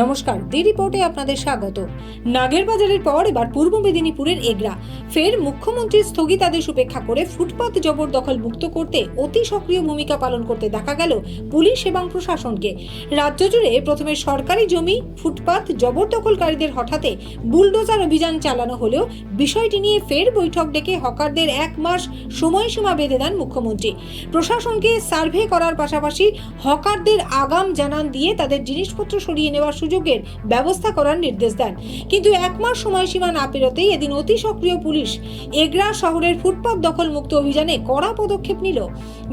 নমস্কার, দি রিপোর্টে আপনাদের স্বাগত। নাগের বাজারের পর এবার পূর্ব মেদিনীপুরের এগরা। ফের মুখ্যমন্ত্রীর স্থগিতাদেশ উপেক্ষা করে ফুটপাত জবরদখল মুক্ত করতে অতি সক্রিয় ভূমিকা পালন করতে দেখা গেল পুলিশ এবং প্রশাসনকে। রাজ্য জুড়ে প্রথমে সরকারি জমি, ফুটপাত জবরদখলকারীদের হঠাতে বুলডোজার অভিযান চালানো হলেও বিষয়টি নিয়ে ফের বৈঠক ডেকে হকারদের এক মাস সময়সীমা বেঁধে দেন মুখ্যমন্ত্রী। প্রশাসনকে সার্ভে করার পাশাপাশি হকারদের আগাম জানান দিয়ে তাদের জিনিসপত্র সরিয়ে নেওয়ার সুযোগের ব্যবস্থা করার নির্দেশ দেন। কিন্তু এক মাস সময়সীমা না পেরোতেই এদিন অতি সক্রিয় পুলিশ এগরা শহরের ফুটপাত দখল মুক্ত অভিযানে কড়া পদক্ষেপ নিল।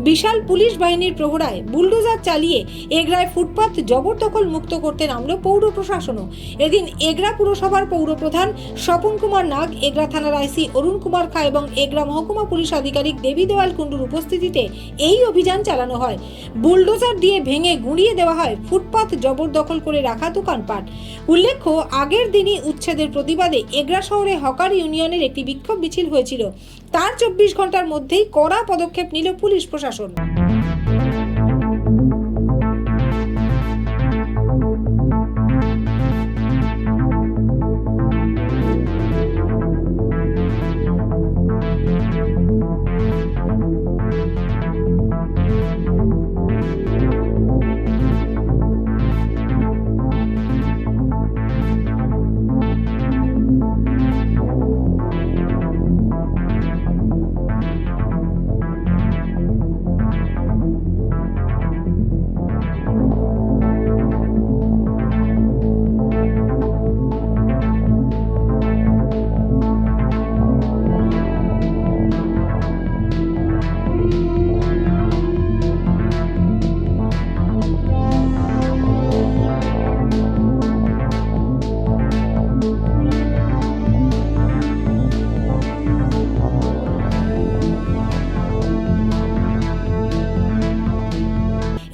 বিশাল পুলিশ বাহিনীর প্রহরায় বুলডোজার চালিয়ে এগরায় ফুটপাথ জবরদখল মুক্ত করতে নামল পৌর প্রশাসনও। এদিন এগরা পুরসভার পৌরপ্রধান স্বপন কুমার নাগ, এগরা থানার আইসি অরুণ কুমার খা এবং এগরা মহকুমা পুলিশ আধিকারিক দেবী দেওয়াল কুণ্ডুর উপস্থিতিতে এই অভিযান চালানো হয়। বুলডোজার দিয়ে ভেঙে গুঁড়িয়ে দেওয়া হয়। ফুটপাত জবরদখল করে রাখা দোকানপাট। উল্লেখ্য, আগের দিনই উচ্ছেদের প্রতিবাদে এগরা শহরে হকার ইউনিয়নের একটি বিক্ষোভ মিছিল হয়েছিল। তার চব্বিশ ঘণ্টার মধ্যেই কড়া পদক্ষেপ নিল পুলিশ প্রশাসন।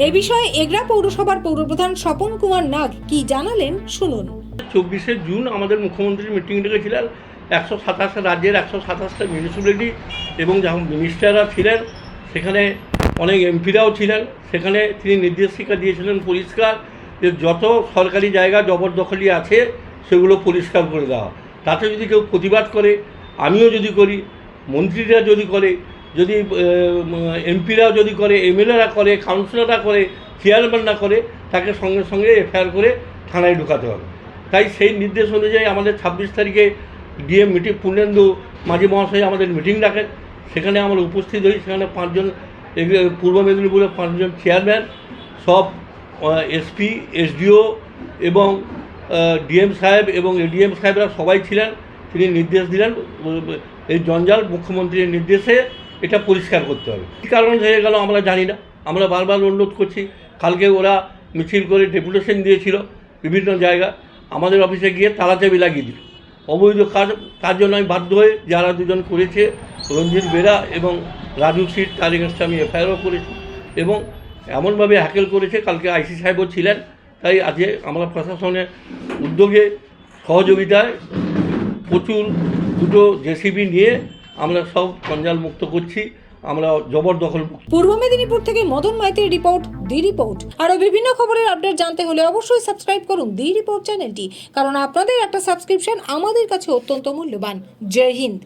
এ বিষয়ে এগরা পৌরসভার পৌরপ্রধান স্বপন কুমার নাগ কি জানালেন, শুনুন। চব্বিশে জুন আমাদের মুখ্যমন্ত্রীর মিটিং ডেকেছিলেন, একশো সাতাশটা রাজ্যের একশো সাতাশটা মিউনিসিপ্যালিটি এবং যখন মিনিস্টাররা ছিলেন, সেখানে অনেক এমপিরাও ছিলেন, সেখানে তিনি নির্দেশিকা দিয়েছিলেন পরিষ্কার যে যত সরকারি জায়গা জবরদখলি আছে, সেগুলো পরিষ্কার করে দেওয়া। তাতে যদি কেউ প্রতিবাদ করে, আমিও যদি করি, মন্ত্রীরা যদি করে যদি এমপিরাও যদি করে, এমএলএরা করে কাউন্সিলররা করে চেয়ারম্যানরা করে, তাকে সঙ্গে সঙ্গে এফআইআর করে থানায় ঢুকাতে হবে। তাই সেই নির্দেশ অনুযায়ী আমাদের ছাব্বিশ তারিখে ডিএম মিটিং, পূর্ণেন্দু মাঝি মহাশয় আমাদের মিটিং ডাকেন। সেখানে আমরা উপস্থিত হই। সেখানে পাঁচজন পূর্ব মেদিনীপুরের পাঁচজন চেয়ারম্যান সব এসপি, এসডিও এবং ডিএম সাহেব এবং এডিএম সাহেবরা সবাই ছিলেন। তিনি নির্দেশ দিলেন। এই জঞ্জাল মুখ্যমন্ত্রীর নির্দেশে এটা পরিষ্কার করতে হবে। কী কারণ হয়ে গেল আমরা জানি না। আমরা বারবার অনুরোধ করছি, কালকে ওরা মিছিল করে ডেপুটেশন দিয়েছিল বিভিন্ন জায়গা আমাদের অফিসে গিয়ে তালাচাবি লাগিয়ে দিল। অবৈধ কাজ, তার জন্য আমি বাধ্য হয়ে যারা দুজন করেছে, রঞ্জিত বেরা এবং রাজু সিট, তার আমি এফআইআরও করেছি এবং এমনভাবে হ্যাকেল করেছে, কালকে আইসি সাহেবও ছিলেন। তাই আজকে আমরা প্রশাসনের উদ্যোগে সহযোগিতায় প্রচুর দুটো জেসিবি নিয়ে আমরা সব জঞ্জাল মুক্ত করছি, আমরা জবরদখল পূর্ব মেদিনীপুর থেকে মদন মাইতির রিপোর্ট, দি রিপোর্ট। আরও বিভিন্ন খবরের আপডেট জানতে হলে অবশ্যই সাবস্ক্রাইব করুন দি রিপোর্ট চ্যানেলটি, কারণ আপনাদের একটা সাবস্ক্রিপশন আমাদের কাছে অত্যন্ত মূল্যবান। জয় হিন্দ।